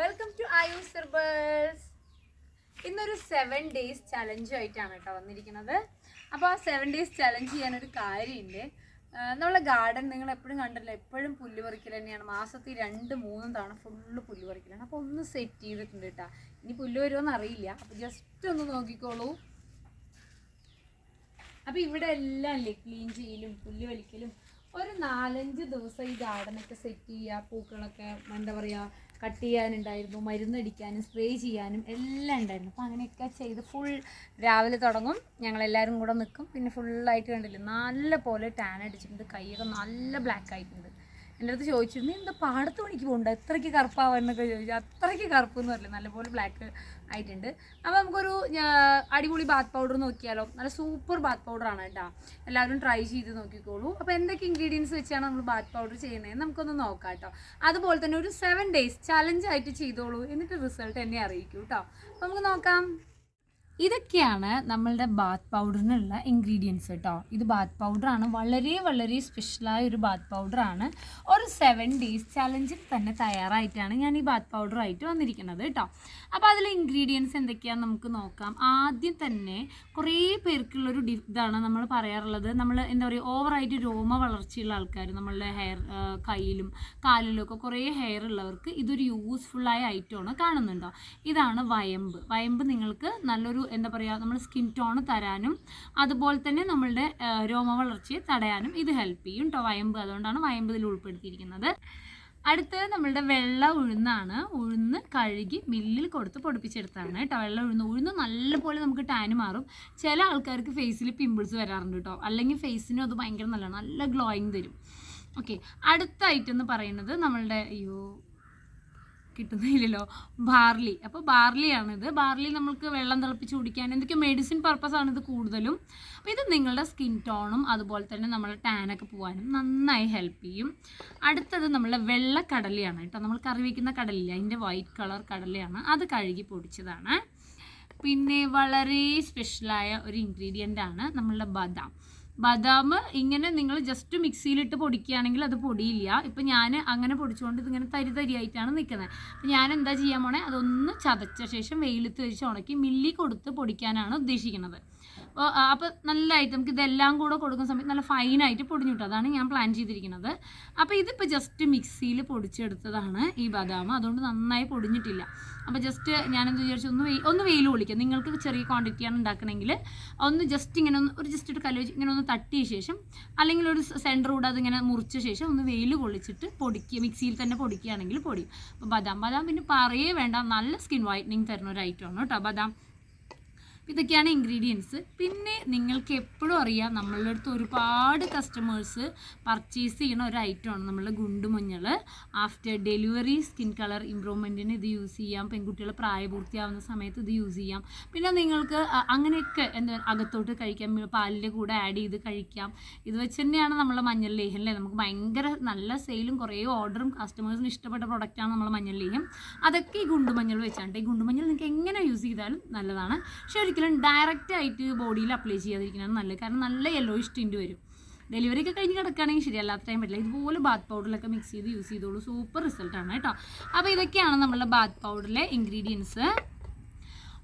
Welcome to Ayus herbals ഇന്നൊരു seven days challenge ആയിട്ടാണ് കേട്ടോ വന്നിരിക്കുന്നത്. അപ്പോൾ ആ സെവൻ ഡേയ്സ് ചലഞ്ച് ചെയ്യാനൊരു കാര്യമുണ്ട്. നമ്മളെ ഗാർഡൻ നിങ്ങൾ എപ്പോഴും കണ്ടല്ലോ എപ്പോഴും പുല്ല് പറിക്കൽ തന്നെയാണ്. മാസത്തിൽ രണ്ട് മൂന്നും തവണ ഫുള്ള് പുല്ല് പറിക്കലാണ്. അപ്പോൾ ഒന്ന് സെറ്റ് ചെയ്തിട്ടുണ്ട് കേട്ടോ. ഇനി പുല്ല് വരുമോന്ന് അറിയില്ല. അപ്പോൾ ജസ്റ്റ് ഒന്ന് നോക്കിക്കോളൂ. അപ്പോൾ ഇവിടെ എല്ലാം അല്ലേ ക്ലീൻ ചെയ്യലും പുല്ല് വലിക്കലും ഒരു നാലഞ്ച് ദിവസം ഈ ഗാർഡനൊക്കെ സെറ്റ് ചെയ്യുക പൂക്കളൊക്കെ എന്താ പറയുക കട്ട് ചെയ്യാനുണ്ടായിരുന്നു മരുന്നടിക്കാനും സ്പ്രേ ചെയ്യാനും എല്ലാം ഉണ്ടായിരുന്നു. അപ്പോൾ അങ്ങനെയൊക്കെ ചെയ്ത് ഫുൾ രാവിലെ തുടങ്ങും. ഞങ്ങളെല്ലാവരും കൂടെ നിൽക്കും പിന്നെ ഫുള്ളായിട്ട് കണ്ടില്ലേ നല്ല പോലെ ടാൻ അടിച്ചിട്ടുണ്ട്. കൈയൊക്കെ നല്ല ബ്ലാക്ക് ആയിട്ടുണ്ട്. എന്റെ അടുത്ത് ചോദിച്ചിരുന്നു എന്താ പാടത്ത് പണിക്ക് പോകണ്ട? എത്രയ്ക്ക് കറുപ്പാവാന്നൊക്കെ ചോദിച്ചു. അത്രയ്ക്ക് കറുപ്പ് എന്ന് പറയില്ല നല്ലപോലെ ബ്ലാക്ക് ആയിട്ടുണ്ട്. അപ്പോൾ നമുക്കൊരു അടിപൊളി ബാത്ത് പൗഡർ നോക്കിയാലോ? നല്ല സൂപ്പർ ബാത്ത് പൗഡർ ആണ് കേട്ടോ. എല്ലാവരും ട്രൈ ചെയ്ത് നോക്കിക്കോളൂ. അപ്പോൾ എന്തൊക്കെ ഇൻഗ്രീഡിയൻസ് വെച്ചാണ് നമ്മൾ ബാത്ത് പൗഡർ ചെയ്യുന്നത് നമുക്കൊന്ന് നോക്കാം കേട്ടോ. അതുപോലെ തന്നെ ഒരു സെവൻ ഡേയ്സ് ചലഞ്ച് ആയിട്ട് ചെയ്തോളൂ. എന്നിട്ട് റിസൾട്ട് എന്നെ അറിയിക്കൂ കേട്ടോ. അപ്പോൾ നമുക്ക് നോക്കാം. ഇതൊക്കെയാണ് നമ്മളുടെ ബാത്ത് പൗഡറിനുള്ള ഇൻഗ്രീഡിയൻസ് കേട്ടോ. ഇത് ബാത്ത് പൗഡറാണ് വളരെ വളരെ സ്പെഷ്യലായ ഒരു ബാത്ത് പൗഡറാണ് ഒരു സെവൻ ഡേയ്സ് ചലഞ്ചിൽ തന്നെ തയ്യാറായിട്ടാണ് ഞാൻ ഈ ബാത്ത് പൗഡറായിട്ട് വന്നിരിക്കുന്നത് കേട്ടോ. അപ്പോൾ അതിലെ ഇൻഗ്രീഡിയൻസ് എന്തൊക്കെയാണെന്ന് നമുക്ക് നോക്കാം. ആദ്യം തന്നെ കുറേ പേർക്കുള്ളൊരു ഡി ഇതാണ് നമ്മൾ പറയാറുള്ളത്. നമ്മൾ എന്താ പറയുക ഓവറായിട്ട് രോമ വളർച്ചയുള്ള ആൾക്കാർ നമ്മളുടെ ഹെയർ കയ്യിലും കാലിലും ഒക്കെ കുറേ ഹെയർ ഉള്ളവർക്ക് ഇതൊരു യൂസ്ഫുള്ളായ ഐറ്റമാണ് കാണുന്നുണ്ടോ? ഇതാണ് വയമ്പ്. വയമ്പ് നിങ്ങൾക്ക് നല്ലൊരു എന്താ പറയുക നമ്മൾ സ്കിൻ ടോൺ തരാനും അതുപോലെ തന്നെ നമ്മളുടെ രോമ വളർച്ചയെ തടയാനും ഇത് ഹെൽപ്പ് ചെയ്യും കേട്ടോ വയമ്പ്. അതുകൊണ്ടാണ് വയമ്പ് ഇതിൽ ഉൾപ്പെടുത്തിയിരിക്കുന്നത്. അടുത്തത് നമ്മളുടെ വെള്ള ഉഴുന്നാണ്. ഉഴുന്ന് കഴുകി മില്ലിൽ കൊടുത്ത് പൊടിപ്പിച്ചെടുത്താണ് കേട്ടോ വെള്ള ഉഴുന്ന്. ഉഴുന്ന് നല്ലപോലെ നമുക്ക് ടാന് മാറും. ചില ആൾക്കാർക്ക് ഫേസിൽ പിമ്പിൾസ് വരാറുണ്ട് കേട്ടോ അല്ലെങ്കിൽ ഫേസിനും അത് ഭയങ്കര നല്ലതാണ്. നല്ല ഗ്ലോയിങ് തരും. ഓക്കെ അടുത്ത ഐറ്റം എന്ന് പറയുന്നത് നമ്മളുടെ അയ്യോ കിട്ടുന്നില്ലല്ലോ. ബാർലി. അപ്പോൾ ബാർലിയാണിത്. ബാർലി നമ്മൾക്ക് വെള്ളം തിളപ്പിച്ച് കുടിക്കാൻ എന്തൊക്കെയോ മെഡിസിൻ പർപ്പസ് ആണ് ഇത് കൂടുതലും. അപ്പോൾ ഇത് നിങ്ങളുടെ സ്കിൻ ടോണും അതുപോലെ തന്നെ നമ്മളെ ടാനൊക്കെ പോകാനും നന്നായി ഹെൽപ്പ് ചെയ്യും. അടുത്തത് നമ്മളുടെ വെള്ള കടലയാണ് കേട്ടോ. നമ്മൾ കറി വയ്ക്കുന്ന കടലില്ല? അതിന്റെ വൈറ്റ് കളർ കടലയാണ്. അത് കഴുകി പൊടിച്ചതാണ്. പിന്നെ വളരെ സ്പെഷ്യലായ ഒരു ഇൻഗ്രീഡിയന്റ് ആണ് നമ്മളുടെ ബദാം. ബദാം ഇങ്ങനെ നിങ്ങൾ ജസ്റ്റ് മിക്സിയിലിട്ട് പൊടിക്കുകയാണെങ്കിൽ അത് പൊടിയില്ല. ഇപ്പം ഞാൻ അങ്ങനെ പൊടിച്ചുകൊണ്ട് ഇതിങ്ങനെ തരി തരിയായിട്ടാണ് നിൽക്കുന്നത്. അപ്പം ഞാൻ എന്താ ചെയ്യാൻ പോണേ? അതൊന്ന് ചതച്ച ശേഷം വെയിലത്ത് വെച്ച് ഉണക്കി മില്ലി കൊടുത്ത് പൊടിക്കാനാണ് ഉദ്ദേശിക്കുന്നത്. അപ്പോൾ അപ്പോൾ നല്ലതായിട്ട് നമുക്ക് ഇതെല്ലാം കൂടെ കൊടുക്കുന്ന സമയത്ത് നല്ല ഫൈനായിട്ട് പൊടിഞ്ഞു കിട്ടും അതാണ് ഞാൻ പ്ലാൻ ചെയ്തിരിക്കുന്നത്. അപ്പോൾ ഇതിപ്പോൾ ജസ്റ്റ് മിക്സിയിൽ പൊടിച്ചെടുത്തതാണ് ഈ ബദാം. അതുകൊണ്ട് നന്നായി പൊടിഞ്ഞിട്ടില്ല. അപ്പോൾ ജസ്റ്റ് ഞാനെന്ത് വിചാരിച്ചു ഒന്ന് വെയിൽ ഒന്ന് വെയിൽ കൊള്ളിക്കാം. നിങ്ങൾക്ക് ചെറിയ ക്വാണ്ടിറ്റിയാണ് ഉണ്ടാക്കണമെങ്കിൽ ഒന്ന് ജസ്റ്റ് ഇങ്ങനെ ഒന്ന് ഒരു ജസ്റ്റ് ഒരു കല്ല് വെച്ച് ഇങ്ങനെ ഒന്ന് തട്ടിയ ശേഷം അല്ലെങ്കിൽ ഒരു സെന്റർ കൂടെ അതിങ്ങനെ മുറിച്ച ശേഷം ഒന്ന് വെയിൽ കൊള്ളിച്ചിട്ട് പൊടിക്കുക. മിക്സിയിൽ തന്നെ പൊടിക്കുകയാണെങ്കിൽ പൊടിയും. അപ്പോൾ ബദാം ബദാം പിന്നെ പറയേ വേണ്ട. നല്ല സ്കിൻ വൈറ്റനിങ് തരുന്ന ഒരു ഐറ്റമാണ് കേട്ടോ. ബദാം ഇതൊക്കെയാണ് ഇൻഗ്രീഡിയൻസ് പിന്നെ നിങ്ങൾക്ക് എപ്പോഴും അറിയാം നമ്മളുടെ അടുത്ത് ഒരുപാട് കസ്റ്റമേഴ്സ് പർച്ചേസ് ചെയ്യുന്ന ഒരു ഐറ്റം ആണ് നമ്മളുടെ ഗുണ്ടുമഞ്ഞൾ ആഫ്റ്റർ ഡെലിവറി സ്കിൻ കളർ ഇമ്പ്രൂവ്മെന്റിന് ഇത് യൂസ് ചെയ്യാം. പെൺകുട്ടികൾ പ്രായപൂർത്തിയാവുന്ന സമയത്ത് ഇത് യൂസ് ചെയ്യാം. പിന്നെ നിങ്ങൾക്ക് അങ്ങനെയൊക്കെ എന്താ അകത്തോട്ട് കഴിക്കാം. പാലിന്റെ കൂടെ ആഡ് ചെയ്ത് കഴിക്കാം. ഇത് വെച്ച് തന്നെയാണ് നമ്മളെ മഞ്ഞൾ ലേഹം അല്ലേ? നമുക്ക് ഭയങ്കര നല്ല സെയിലും കുറേ ഓർഡറും കസ്റ്റമേഴ്സിന് ഇഷ്ടപ്പെട്ട പ്രൊഡക്റ്റാണ് നമ്മളെ മഞ്ഞൾ ലേഹം അതൊക്കെ ഈ ഗുണ്ടുമഞ്ഞൾ വെച്ചാണ്. ഈ ഗുണ്ടുമഞ്ഞൾ നിങ്ങൾക്ക് എങ്ങനെ യൂസ് ചെയ്താലും നല്ലതാണ്. പക്ഷെ ഒരിക്കലും ഡയറക്റ്റ് ആയിട്ട് ബോഡിയിൽ അപ്ലൈ ചെയ്യാതിരിക്കുന്നതാണ് നല്ലത്. കാരണം നല്ല യെല്ലോ ടിന്റ് വരും. ഡെലിവറി ഒക്കെ കഴിഞ്ഞ് കിടക്കുകയാണെങ്കിൽ ശരി അല്ലാത്ത ടൈം പറ്റില്ല. ഇതുപോലെ ബാത്ത് പൗഡറിലൊക്കെ മിക്സ് ചെയ്ത് യൂസ് ചെയ്തോളൂ. സൂപ്പർ റിസൾട്ടാണ് കേട്ടോ. അപ്പോൾ ഇതൊക്കെയാണ് നമ്മളുടെ ബാത്ത് പൗഡറിലെ ഇൻഗ്രീഡിയൻസ്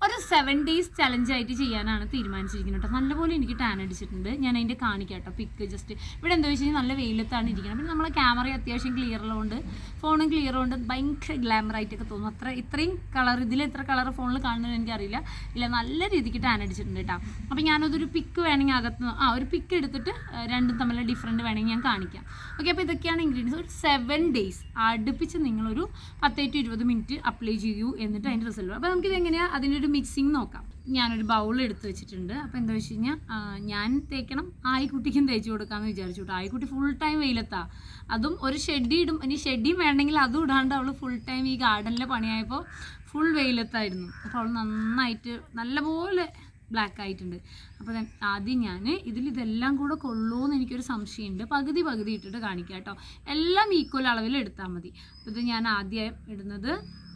ഒരു സെവൻ ഡേയ്സ് ചലഞ്ച് ആയിട്ട് ചെയ്യാനാണ് തീരുമാനിച്ചിരിക്കുന്നത് കേട്ടോ. നല്ലപോലെ എനിക്ക് ടാൻ അടിച്ചിട്ടുണ്ട്. ഞാൻ അതിന്റെ കാണിക്കാം കേട്ടോ. പിക്ക് ജസ്റ്റ് ഇവിടെ എന്താ വെച്ച് കഴിഞ്ഞാൽ നല്ല വെയിലത്താണ് ഇരിക്കുന്നത്. പിന്നെ നമ്മളെ ക്യാമറ അത്യാവശ്യം ക്ലിയർ ഉള്ളതുകൊണ്ട് ഫോണും ക്ലിയർ കൊണ്ട് ഭയങ്കര ഗ്ലാമർ ആയിട്ടൊക്കെ തോന്നും. അത്ര ഇത്രയും കളർ ഇതിൽ എത്ര കളർ ഫോണിൽ കാണുന്നത് എനിക്കറിയില്ല. ഇല്ല നല്ല രീതിക്ക് ടാൻ അടിച്ചിട്ടുണ്ട് കേട്ടോ. അപ്പോൾ ഞാനതൊരു പിക്ക് വേണമെങ്കിൽ അകത്ത് ആ ഒരു പിക്ക് എടുത്തിട്ട് രണ്ടും തമ്മിലുള്ള ഡിഫറന്റ് വേണമെങ്കിൽ ഞാൻ കാണിക്കാം. ഓക്കെ അപ്പോൾ ഇതൊക്കെയാണ് ഇൻഗ്രീഡിയൻസ് ഒരു സെവൻ ഡേയ്സ് അടുപ്പിച്ച് നിങ്ങളൊരു പത്തേ ടു ഇരുപത് മിനിറ്റ് അപ്ലൈ ചെയ്യൂ എന്നിട്ട് അതിന്റെ റിസൾട്ട് അപ്പോൾ നമുക്കിത് എങ്ങനെയാണ് അതിന്റെ ഒരു മിക്സിങ് നോക്കാം. ഞാനൊരു ബൗൾ എടുത്ത് വെച്ചിട്ടുണ്ട്. അപ്പോൾ എന്താ വെച്ച് കഴിഞ്ഞാൽ ഞാൻ തേക്കണം ആയിക്കുട്ടിക്കും തേച്ച് കൊടുക്കാമെന്ന് വിചാരിച്ചു കേട്ടോ ആയിക്കുട്ടി ഫുൾ ടൈം വെയിലത്താ. അതും ഒരു ഷെഡി ഇടും. ഇനി ഷെഡിയും വേണമെങ്കിൽ അതും ഇടാണ്ട് അവൾ ഫുൾ ടൈം ഈ ഗാർഡനിലെ പണിയായപ്പോൾ ഫുൾ വെയിലത്തായിരുന്നു. അപ്പോൾ അവൾ നന്നായിട്ട് നല്ലപോലെ ബ്ലാക്ക് ആയിട്ടുണ്ട്. അപ്പോൾ ആദ്യം ഞാൻ ഇതിൽ ഇതെല്ലാം കൂടെ കൊള്ളുമെന്ന് എനിക്കൊരു സംശയമുണ്ട് പകുതി പകുതി ഇട്ടിട്ട് കാണിക്കാം കേട്ടോ. എല്ലാം ഈക്വൽ അളവിൽ എടുത്താൽ മതി. അപ്പോൾ ഇത് ഞാൻ ആദ്യം ഇടുന്നത്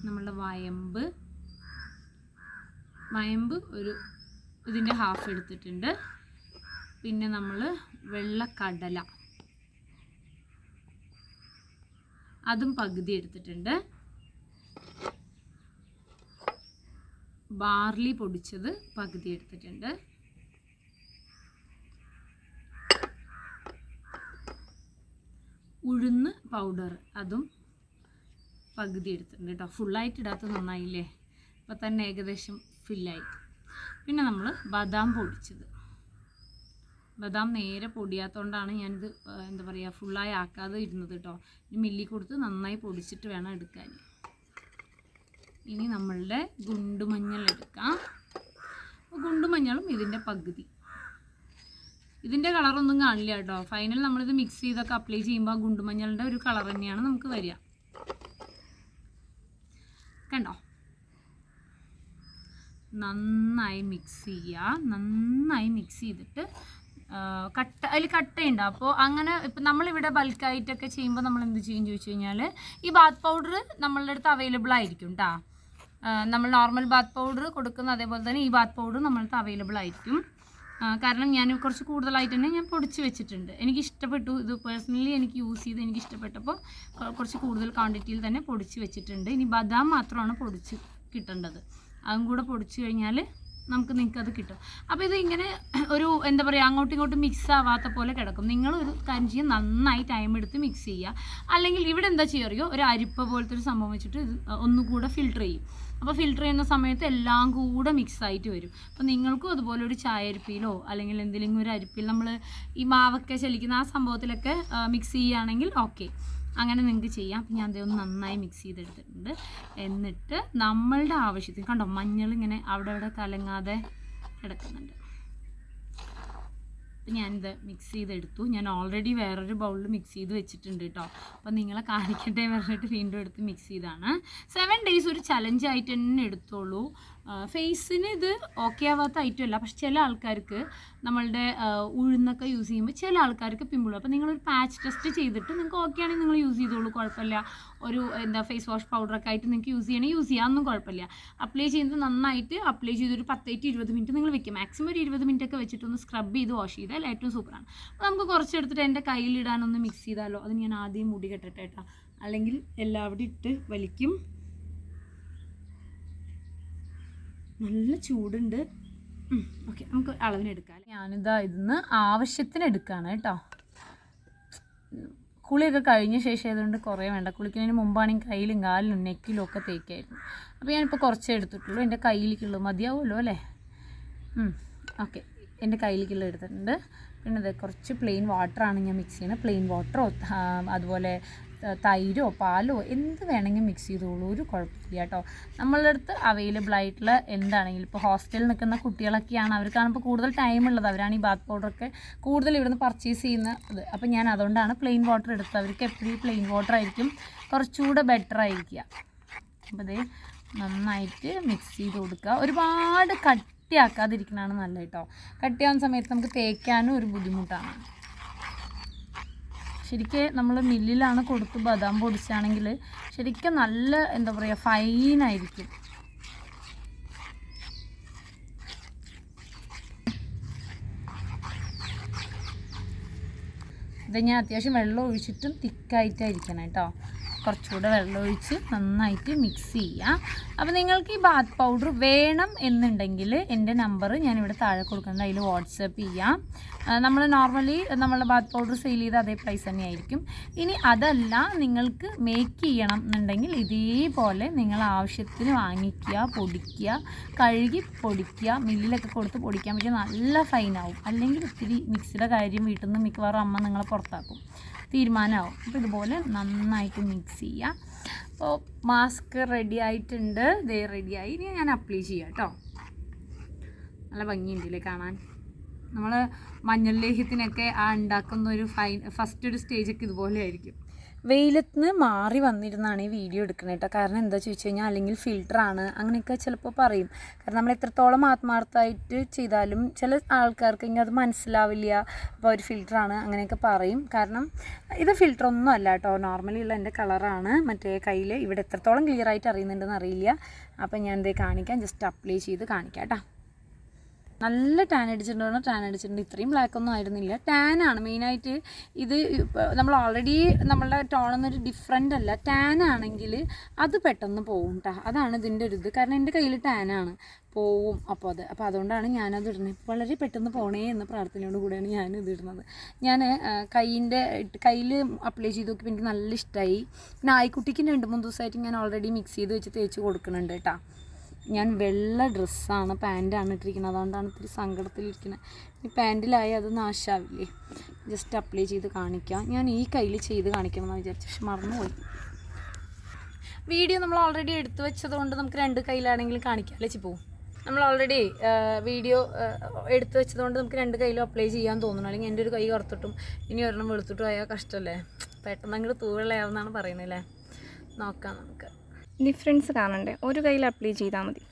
നമ്മളുടെ വയമ്പ് വയമ്പ് ഒരു ഇതിന്റെ ഹാഫ് എടുത്തിട്ടുണ്ട്. പിന്നെ നമ്മൾ വെള്ളക്കടല അതും പകുതി എടുത്തിട്ടുണ്ട്. ബാർലി പൊടിച്ചത് പകുതി എടുത്തിട്ടുണ്ട്. ഉഴുന്ന് പൗഡർ അതും പകുതി എടുത്തിട്ടുണ്ട് കേട്ടോ. ഫുള്ളായിട്ട് ഇടാത്ത നന്നായില്ലേ? അപ്പോൾ തന്നെ ഏകദേശം ഫില്ലായി പിന്നെ നമ്മൾ ബദാം പൊടിച്ചത്. ബദാം നേരെ പൊടിയാത്തതുകൊണ്ടാണ് ഞാനിത് എന്താ പറയുക ഫുള്ളായി ആക്കാതെ ഇരുന്നത് കേട്ടോ മില്ലി കൊടുത്ത് നന്നായി പൊടിച്ചിട്ട് വേണം എടുക്കാൻ. ഇനി നമ്മളുടെ ഗുണ്ടുമഞ്ഞൾ എടുക്കാം. ഗുണ്ടുമഞ്ഞളും ഇതിന്റെ പകുതി. ഇതിന്റെ കളറൊന്നും കാണില്ല കേട്ടോ ഫൈനൽ നമ്മളിത് മിക്സ് ചെയ്തൊക്കെ അപ്ലൈ ചെയ്യുമ്പോൾ ഗുണ്ടുമഞ്ഞളുടെ ഒരു കളർ തന്നെയാണ് നമുക്ക് വരിക. കണ്ടോ? നന്നായി മിക്സ് ചെയ്യുക നന്നായി മിക്സ് ചെയ്തിട്ട് കട്ട അതിൽ കട്ടയുണ്ട്. അപ്പോൾ അങ്ങനെ ഇപ്പം നമ്മളിവിടെ ബൾക്കായിട്ടൊക്കെ ചെയ്യുമ്പോൾ നമ്മൾ എന്ത് ചെയ്യും ചോദിച്ചു കഴിഞ്ഞാൽ ഈ ബാത്ത് പൗഡർ നമ്മളുടെ അടുത്ത് അവൈലബിൾ ആയിരിക്കും കേട്ടോ നമ്മൾ നോർമൽ ബാത്ത് പൗഡർ കൊടുക്കുന്ന അതേപോലെ തന്നെ ഈ ബാത്ത് പൗഡർ നമ്മളുടെ അവൈലബിൾ ആയിരിക്കും. കാരണം ഞാൻ കുറച്ച് കൂടുതലായിട്ട് തന്നെ ഞാൻ പൊടിച്ച് വെച്ചിട്ടുണ്ട്. എനിക്ക് ഇഷ്ടപ്പെട്ടു. ഇത് പേഴ്സണലി എനിക്ക് യൂസ് ചെയ്ത് എനിക്ക് ഇഷ്ടപ്പെട്ടപ്പോൾ കുറച്ച് കൂടുതൽ ക്വാണ്ടിറ്റിയിൽ തന്നെ പൊടിച്ച് വെച്ചിട്ടുണ്ട്. ഇനി ബദാം മാത്രമാണ് പൊടിച്ച് കിട്ടേണ്ടത്. അതും കൂടെ പൊടിച്ച് കഴിഞ്ഞാൽ നമുക്ക് നിങ്ങൾക്ക് അത് കിട്ടും. അപ്പോൾ ഇത് ഇങ്ങനെ ഒരു എന്താ പറയുക അങ്ങോട്ടും ഇങ്ങോട്ടും മിക്സ് ആവാത്ത പോലെ കിടക്കും. നിങ്ങൾ ഒരു കഞ്ചിയും നന്നായി ടൈം എടുത്ത് മിക്സ് ചെയ്യുക. അല്ലെങ്കിൽ ഇവിടെ എന്താ ചെയ്യുക ഒരു അരിപ്പ പോലത്തെ ഒരു സംഭവം വെച്ചിട്ട് ഇത് ഒന്നുകൂടെ ഫിൽട്ടർ ചെയ്യും. അപ്പോൾ ഫിൽട്ടർ ചെയ്യുന്ന സമയത്ത് എല്ലാം കൂടെ മിക്സ് ആയിട്ട് വരും. അപ്പോൾ നിങ്ങൾക്കും അതുപോലെ ഒരു ചായ അരിപ്പിയിലോ അല്ലെങ്കിൽ എന്തെങ്കിലും ഒരു അരിപ്പിൽ നമ്മൾ ഈ മാവൊക്കെ ചലിക്കുന്ന ആ സംഭവത്തിലൊക്കെ മിക്സ് ചെയ്യുകയാണെങ്കിൽ ഓക്കെ അങ്ങനെ നിങ്ങൾക്ക് ചെയ്യാം. അപ്പം ഞാൻ ഒന്ന് നന്നായി മിക്സ് ചെയ്തെടുത്തിട്ടുണ്ട്. എന്നിട്ട് നമ്മളുടെ ആവശ്യത്തിന് കണ്ടോ മഞ്ഞൾ ഇങ്ങനെ അവിടെ അവിടെ കലങ്ങാതെ കിടക്കുന്നുണ്ട്. ഞാനിത് മിക്സ് ചെയ്തെടുത്തു. ഞാൻ ഓൾറെഡി വേറൊരു ബൗളിൽ മിക്സ് ചെയ്ത് വെച്ചിട്ടുണ്ട് കേട്ടോ അപ്പം നിങ്ങളെ കാണിക്കട്ടെ പറഞ്ഞിട്ട് വീണ്ടും എടുത്ത് മിക്സ് ചെയ്താണ്. സെവൻ ഡേയ്സ് ഒരു ചലഞ്ച് ആയിട്ട് തന്നെ എടുത്തോളൂ. ഫേസിന് ഇത് ഓക്കെ ആവാത്ത ഐറ്റം അല്ല. പക്ഷെ ചില ആൾക്കാർക്ക് നമ്മളുടെ ഉഴുന്നൊക്കെ യൂസ് ചെയ്യുമ്പോൾ ചില ആൾക്കാർക്ക് പിമ്പിളും അപ്പോൾ നിങ്ങളൊരു പാച്ച് ടെസ്റ്റ് ചെയ്തിട്ട് നിങ്ങൾക്ക് ഓക്കെ ആണെങ്കിൽ നിങ്ങൾ യൂസ് ചെയ്തോളൂ. കുഴപ്പമില്ല. ഒരു എന്താ ഫേസ് വാഷ് പൗഡറൊക്കെ ആയിട്ട് നിങ്ങൾക്ക് യൂസ് ചെയ്യണമെങ്കിൽ യൂസ് ചെയ്യാമെന്നും കുഴപ്പമില്ല. അപ്ലൈ ചെയ്യുന്നത് നന്നായിട്ട് അപ്ലൈ ചെയ്തൊരു പത്തേറ്റ് ഇരുപത് മിനിറ്റ് നിങ്ങൾ വെക്കും. മാക്സിമം ഒരു ഇരുപത് മിനിറ്റ് ഒക്കെ വെച്ചിട്ട് ഒന്ന് സ്ക്രബ് ചെയ്ത് വാഷ് ചെയ്താൽ ഏറ്റവും സൂപ്പറാണ് അപ്പോൾ നമുക്ക് കുറച്ചെടുത്തിട്ട് എന്റെ കയ്യിലിടാനൊന്ന് മിക്സ് ചെയ്താലോ. അത് ഞാൻ ആദ്യം മുടി കെട്ടട്ടെ കേട്ടോ അല്ലെങ്കിൽ എല്ലാവിടെ ഇട്ട് വലിക്കും. നല്ല ചൂടുണ്ട്. ഓക്കെ നമുക്ക് അളവിനെടുക്കാം. ഞാനിതാ ഇതിന്ന് ആവശ്യത്തിന് എടുക്കുകയാണ് കേട്ടോ. കുളിയൊക്കെ കഴിഞ്ഞ ശേഷം ആയതുകൊണ്ട് കുറേ വേണ്ട. കുളിക്കുന്നതിന് മുമ്പാണെങ്കിൽ കയ്യിലും കാലിലും നെക്കിലും ഒക്കെ തേക്കായിരുന്നു. അപ്പോൾ ഞാനിപ്പോൾ കുറച്ചേ എടുത്തിട്ടുള്ളൂ. എന്റെ കയ്യിലേക്കുള്ളൂ. മതിയാവുമല്ലോ അല്ലേ? ഓക്കെ എന്റെ കയ്യിലേക്കുള്ള എടുത്തിട്ടുണ്ട്. പിന്നെ ഇത് കുറച്ച് പ്ലെയിൻ വാട്ടറാണ് ഞാൻ മിക്സ് ചെയ്യുന്നത് പ്ലെയിൻ വാട്ടറോ അതുപോലെ തൈരോ പാലോ എന്ത് വേണമെങ്കിൽ മിക്സ് ചെയ്തോളൂ. ഒരു കുഴപ്പമില്ല കേട്ടോ. നമ്മളുടെ അടുത്ത് അവൈലബിൾ ആയിട്ടുള്ള എന്താണെങ്കിലും ഇപ്പോൾ ഹോസ്റ്റലിൽ നിൽക്കുന്ന കുട്ടികളൊക്കെയാണ് അവർക്കാണ് ഇപ്പോൾ കൂടുതൽ ടൈം ഉള്ളത്. അവരാണ് ഈ ബാത്ത് പൗഡറൊക്കെ കൂടുതൽ ഇവിടുന്ന് പർച്ചേസ് ചെയ്യുന്ന ഇത് അപ്പോൾ ഞാൻ അതുകൊണ്ടാണ് പ്ലെയിൻ വാട്ടർ എടുത്തത്. അവർക്ക് എപ്പോഴും പ്ലെയിൻ വാട്ടർ ആയിരിക്കും കുറച്ചുകൂടെ ബെറ്റർ ആയിരിക്കുക. അപ്പോൾ ഇത് നന്നായിട്ട് മിക്സ് ചെയ്ത് കൊടുക്കുക. ഒരുപാട് കട്ടിയാക്കാതിരിക്കണതാണ് നല്ലത് കേട്ടോ. കട്ടിയാവുന്ന സമയത്ത് നമുക്ക് തേക്കാനും ഒരു ബുദ്ധിമുട്ടാണ്. ശരിക്കും നമ്മൾ മില്ലിലാണ് കൊടുത്ത് ബദാം പൊടിച്ചാണെങ്കിൽ ശരിക്കും നല്ല എന്താ പറയുക ഫൈനായിരിക്കും ഇത് ഞാൻ അത്യാവശ്യം വെള്ളം ഒഴിച്ചിട്ടും തിക്കായിട്ടായിരിക്കണം കേട്ടോ കുറച്ചുകൂടെ വെള്ളം ഒഴിച്ച് നന്നായിട്ട് മിക്സ് ചെയ്യുക അപ്പോൾ നിങ്ങൾക്ക് ഈ ബാത്ത് പൗഡർ വേണം എന്നുണ്ടെങ്കിൽ എന്റെ നമ്പർ ഞാനിവിടെ താഴെ കൊടുക്കുന്നത് അതിൽ വാട്സപ്പ് ചെയ്യാം. നമ്മൾ നോർമലി നമ്മൾ ബാത്ത് പൗഡർ സെയിൽ ചെയ്ത അതേ പ്രൈസ് തന്നെയായിരിക്കും. ഇനി അതല്ല നിങ്ങൾക്ക് മേക്ക് ചെയ്യണം എന്നുണ്ടെങ്കിൽ ഇതേപോലെ നിങ്ങൾ ആവശ്യത്തിന് വാങ്ങിക്കുക പൊടിക്കുക കഴുകി പൊടിക്കുക മില്ലിലൊക്കെ കൊടുത്ത് പൊടിക്കാൻ പറ്റിയ നല്ല ഫൈനാവും അല്ലെങ്കിൽ ഒത്തിരി മിക്സിയുടെ കാര്യം വീട്ടിൽ നിന്ന് മിക്കവാറും അമ്മ നിങ്ങളെ പുറത്താക്കും. തീരുമാനമാവും. അപ്പോൾ ഇതുപോലെ നന്നായിട്ട് മിക്സ് ചെയ്യുക അപ്പോൾ മാസ്ക് റെഡി ആയിട്ടുണ്ട്. ദേ റെഡിയായി ഇനി ഞാൻ അപ്ലൈ ചെയ്യാം കേട്ടോ നല്ല ഭംഗിയുണ്ടല്ലേ കാണാൻ. നമ്മൾ മഞ്ഞൾ ലേഹ്യത്തിനൊക്കെ ആ ഉണ്ടാക്കുന്ന ഒരു ഫൈൻ ഫസ്റ്റ് ഒരു സ്റ്റേജൊക്കെ ഇതുപോലെ ആയിരിക്കും. വെയിലത്ത് നിന്ന് മാറി വന്നിരുന്നാണ് ഈ വീഡിയോ എടുക്കുന്നത് കേട്ടോ കാരണം എന്താ ചോദിച്ചു കഴിഞ്ഞാൽ അല്ലെങ്കിൽ ഫിൽറ്ററാണ് അങ്ങനെയൊക്കെ ചിലപ്പോൾ പറയും. കാരണം നമ്മൾ എത്രത്തോളം ആത്മാർത്ഥമായിട്ട് ചെയ്താലും ചില ആൾക്കാർക്ക് ഇങ്ങനെ അത് മനസ്സിലാവില്ല. അപ്പോൾ ഒരു ഫിൽറ്ററാണ് അങ്ങനെയൊക്കെ പറയും. കാരണം ഇത് ഫിൽറ്റർ ഒന്നും അല്ല കേട്ടോ നോർമലി ഉള്ള എന്റെ കളറാണ് മറ്റേ കയ്യിൽ ഇവിടെ എത്രത്തോളം ക്ലിയർ ആയിട്ട് അറിയുന്നുണ്ടെന്ന് അറിയില്ല. അപ്പം ഞാൻ ഇതേ കാണിക്കാം. ജസ്റ്റ് അപ്ലൈ ചെയ്ത് കാണിക്കാം കേട്ടോ നല്ല ടാൻ അടിച്ചിട്ടുണ്ടോ ടാൻ അടിച്ചിട്ടുണ്ട്. ഇത്രയും ബ്ലാക്ക് ഒന്നും ആയിരുന്നില്ല. ടാൻ ആണ് മെയിനായിട്ട് ഇത് നമ്മൾ ഓൾറെഡി നമ്മളുടെ ടോണൊന്നൊരു ഡിഫറെന്റ് അല്ല. ടാൻ ആണെങ്കിൽ അത് പെട്ടെന്ന് പോകും കേട്ടോ അതാണ് ഇതിന്റെ ഒരു ഇത്. കാരണം എന്റെ കയ്യിൽ ടാൻ ആണ്. പോവും. അപ്പോൾ അത് അപ്പോൾ അതുകൊണ്ടാണ് ഞാനത് ഇടുന്നത്. വളരെ പെട്ടെന്ന് പോണേ എന്ന പ്രാർത്ഥനയോട് കൂടെയാണ് ഞാൻ ഇത് ഇടുന്നത് ഞാൻ കൈയിന്റെ കയ്യിൽ അപ്ലൈ ചെയ്ത് നോക്കിയപ്പോൾ എനിക്ക് നല്ല ഇഷ്ടമായി പിന്നെ ആയിക്കുട്ടിക്ക് രണ്ട് മൂന്ന് ദിവസമായിട്ട് ഞാൻ ഓൾറെഡി മിക്സ് ചെയ്ത് വെച്ച് തേച്ച് കൊടുക്കുന്നുണ്ട് കേട്ടോ ഞാൻ വെള്ള ഡ്രസ്സാണ് പാന്റാണ് ഇട്ടിരിക്കുന്നത്. അതുകൊണ്ടാണ് ഇത്തിരി സങ്കടത്തിലിരിക്കുന്നത്. ഈ പാന്റിലായി അത് നാശാവില്ലേ? ജസ്റ്റ് അപ്ലൈ ചെയ്ത് കാണിക്കാം. ഞാൻ ഈ കയ്യിൽ ചെയ്ത് കാണിക്കണം എന്ന് വിചാരിച്ചു പക്ഷെ മറന്നുപോയി. വീഡിയോ നമ്മൾ ഓൾറെഡി എടുത്തു വെച്ചത് കൊണ്ട് നമുക്ക് രണ്ട് കയ്യിലാണെങ്കിലും കാണിക്കാം. അല്ലേ ചിപ്പോ? നമ്മൾ ഓൾറെഡി വീഡിയോ എടുത്തു വെച്ചത് കൊണ്ട് നമുക്ക് രണ്ട് കയ്യിലും അപ്ലൈ ചെയ്യാൻ തോന്നുന്നു. അല്ലെങ്കിൽ എന്റെ ഒരു കൈ കറുത്തിട്ടും ഇനി ഒരെണ്ണം വെളുത്തിട്ടും ആയാൽ കഷ്ടമല്ലേ? പെട്ടെന്ന് അങ്ങോട്ട് തൂവെള്ളയാവുന്നതാണ് പറയുന്നത് അല്ലേ? നോക്കാം നമുക്ക്. ഡിഫറൻസ് കാണണ്ടേ? ഒരു കയ്യിൽ അപ്ലൈ ചെയ്താൽ മതി.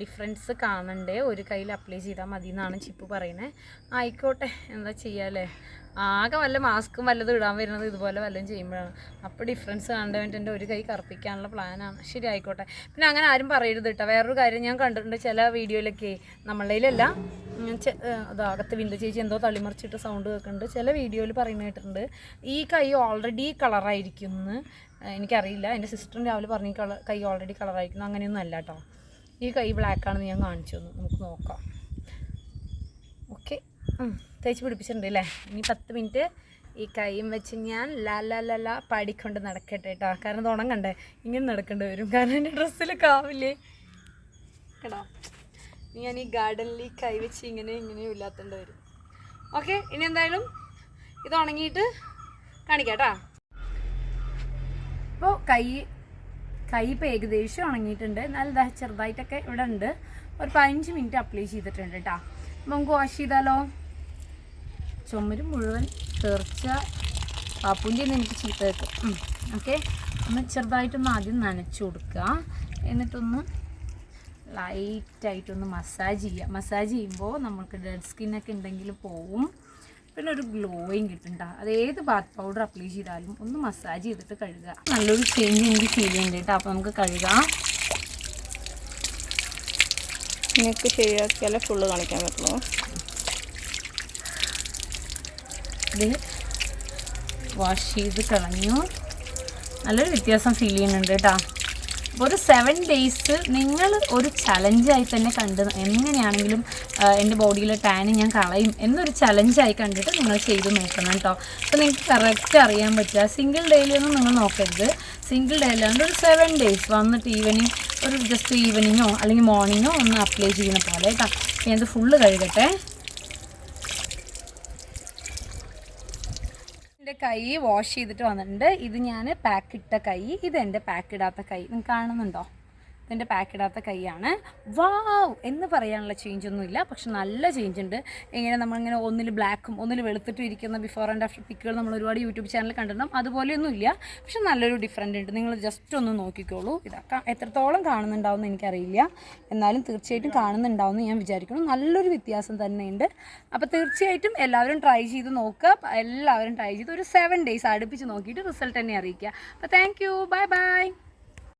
ഡിഫറൻസ് കാണണ്ടേ? ഒരു കയ്യിൽ അപ്ലൈ ചെയ്താൽ മതി എന്നാണ് ചിപ്പ് പറയുന്നത് ആയിക്കോട്ടെ എന്താ ചെയ്യാല്ലേ ആകെ വല്ല മാസ്കും വല്ലതും ഇടാൻ വരുന്നത് ഇതുപോലെ വല്ലതും ചെയ്യുമ്പോഴാണ്. അപ്പോൾ ഡിഫറൻസ് കാണേണ്ട വേണ്ടി എന്റെ ഒരു കൈ കറുപ്പിക്കാനുള്ള പ്ലാനാണ് ശരി ആയിക്കോട്ടെ പിന്നെ അങ്ങനെ ആരും പറയരുത് കേട്ടോ. വേറൊരു കാര്യം ഞാൻ കണ്ടിട്ടുണ്ട് ചില വീഡിയോയിലൊക്കെ നമ്മളതിലല്ല അത് അകത്ത് വിന്ദ ചേച്ചി എന്തോ തള്ളിമറിച്ചിട്ട് സൗണ്ട് കേൾക്കുന്നുണ്ട്. ചില വീഡിയോയിൽ പറയുന്നത് കേട്ടിട്ടുണ്ട് ഈ കൈ ഓൾറെഡി കളറായിരിക്കും എന്ന് എനിക്കറിയില്ല. എന്റെ സിസ്റ്ററും രാവിലെ പറഞ്ഞു കൈ ഓൾറെഡി കളറായിരിക്കുന്നു അങ്ങനെയൊന്നും അല്ല കേട്ടോ. ഈ കൈ ബ്ലാക്കാണെന്ന് ഞാൻ കാണിച്ചു തന്നു. നമുക്ക് നോക്കാം. തേച്ച് പിടിപ്പിച്ചിട്ടുണ്ട് അല്ലേ ഇനി പത്ത് മിനിറ്റ് ഈ കൈയും വെച്ച് ഞാൻ ലാ ലാ ലാ ലാ പാടിക്കൊണ്ട് നടക്കട്ടെ കേട്ടോ കാരണം ഇത് ഉണങ്ങണ്ടേ. ഇങ്ങനെ നടക്കേണ്ടി വരും. കാരണം എന്റെ ഡ്രസ്സിൽ കാവില്ലേ? കേട്ടോ ഞാൻ ഈ ഗാർഡനിൽ കൈ വെച്ച് ഇങ്ങനെ ഇങ്ങനെയും ഇല്ലാത്തേണ്ടി വരും. ഓക്കെ ഇനി എന്തായാലും ഇത് ഉണങ്ങിയിട്ട് കാണിക്കാം കേട്ടോ അപ്പോൾ കൈ കൈ ഇപ്പോൾ ഏകദേശം ഉണങ്ങിയിട്ടുണ്ട്. നല്ല ചെറുതായിട്ടൊക്കെ ഇവിടെ ഉണ്ട്. ഒരു പതിനഞ്ച് മിനിറ്റ് അപ്ലൈ ചെയ്തിട്ടുണ്ട് കേട്ടോ നമുക്ക് വാഷ് ചെയ്താലോ? ചുമര് മുഴുവൻ തീർച്ച പാപ്പൂന്റെ എനിക്ക് ചീത്ത വെക്കും ഓക്കെ ഒന്ന് ചെറുതായിട്ടൊന്ന് ആദ്യം നനച്ചു കൊടുക്കുക. എന്നിട്ടൊന്ന് ലൈറ്റായിട്ടൊന്ന് മസാജ് ചെയ്യുക. മസാജ് ചെയ്യുമ്പോൾ നമുക്ക് ഡെഡ് സ്കിന്നൊക്കെ ഉണ്ടെങ്കിൽ പോവും. പിന്നെ ഒരു ഗ്ലോയും കിട്ടും അത് അതേത് ബാത്ത് പൗഡർ അപ്ലൈ ചെയ്താലും ഒന്ന് മസാജ് ചെയ്തിട്ട് കഴുകുക. നല്ലൊരു ചേഞ്ച് എനിക്ക് ഫീൽ ചെയ്യുന്നുണ്ട് കേട്ടോ അപ്പോൾ നമുക്ക് കഴുകാം. നെക്ക് ശരിയാക്കിയാലേ ഫുള്ള് കാണിക്കാൻ പറ്റുള്ളൂ. ഇത് വാഷ് ചെയ്ത് കളഞ്ഞു. നല്ലൊരു വ്യത്യാസം ഫീൽ ചെയ്യുന്നുണ്ട് കേട്ടോ ഒരു സെവൻ ഡേയ്സ് നിങ്ങൾ ഒരു ചലഞ്ചായി തന്നെ കണ്ട് എങ്ങനെയാണെങ്കിലും എന്റെ ബോഡിയിലെ ടാന് ഞാൻ കളയും എന്നൊരു ചലഞ്ചായി കണ്ടിട്ട് നിങ്ങൾ ചെയ്ത് നോക്കണം കേട്ടോ അപ്പോൾ നിങ്ങൾക്ക് കറക്റ്റ് അറിയാൻ പറ്റുക. സിംഗിൾ ഡേയിലൊന്നും നിങ്ങൾ നോക്കരുത്. സിംഗിൾ ഡേയിലാണ്ട് ഒരു സെവൻ ഡേയ്സ് വന്നിട്ട് ഈവനിങ് ഒരു ജസ്റ്റ് ഈവനിങ്ങോ അല്ലെങ്കിൽ മോർണിങ്ങോ ഒന്ന് അപ്ലൈ ചെയ്യുന്ന പോലെ കേട്ടോ ഞാനത് ഫുള്ള് കഴുകട്ടെ. കൈ വാഷ് ചെയ്തിട്ട് വന്നിട്ടുണ്ട്. ഇത് ഞാൻ പാക്ക് ഇട്ട കൈ ഇത് എന്റെ പാക്ക് ഇടാത്ത കൈ. നിങ്ങൾക്ക് കാണുന്നുണ്ടോ? ഇതെന്റെ പാക്ക് ഇടാത്ത കൈയാണ്. വാവ് എന്ന് പറയാനുള്ള ചേഞ്ച് ഒന്നുമില്ല. പക്ഷെ നല്ല ചേഞ്ച് ഉണ്ട്. ഇങ്ങനെ നമ്മളിങ്ങനെ ഒന്നിൽ ബ്ലാക്കും ഒന്നിൽ വെളുത്തിട്ടും ഇരിക്കുന്ന ബിഫോർ ആൻഡ് ആഫ്റ്റർ പിക്കുകൾ നമ്മൾ ഒരുപാട് യൂട്യൂബ് ചാനൽ കണ്ടിട്ടുണ്ടാകും അതുപോലെയൊന്നും ഇല്ല പക്ഷെ നല്ലൊരു ഡിഫറന്റ് ഉണ്ട്. നിങ്ങൾ ജസ്റ്റ് ഒന്ന് നോക്കിക്കോളൂ. ഇതാ കാ- എത്രത്തോളം കാണുന്നുണ്ടാവും എനിക്കറിയില്ല. എന്നാലും തീർച്ചയായിട്ടും കാണുന്നുണ്ടാവുമെന്ന് ഞാൻ വിചാരിക്കുന്നു. നല്ലൊരു വ്യത്യാസം തന്നെയുണ്ട്. അപ്പോൾ തീർച്ചയായിട്ടും എല്ലാവരും ട്രൈ ചെയ്ത് നോക്കുക. എല്ലാവരും ട്രൈ ചെയ്ത് ഒരു സെവൻ ഡേയ്സ് അടുപ്പിച്ച് നോക്കിയിട്ട് റിസൾട്ട് തന്നെ അറിയിക്കുക. അപ്പോൾ താങ്ക് യു ബൈ ബൈ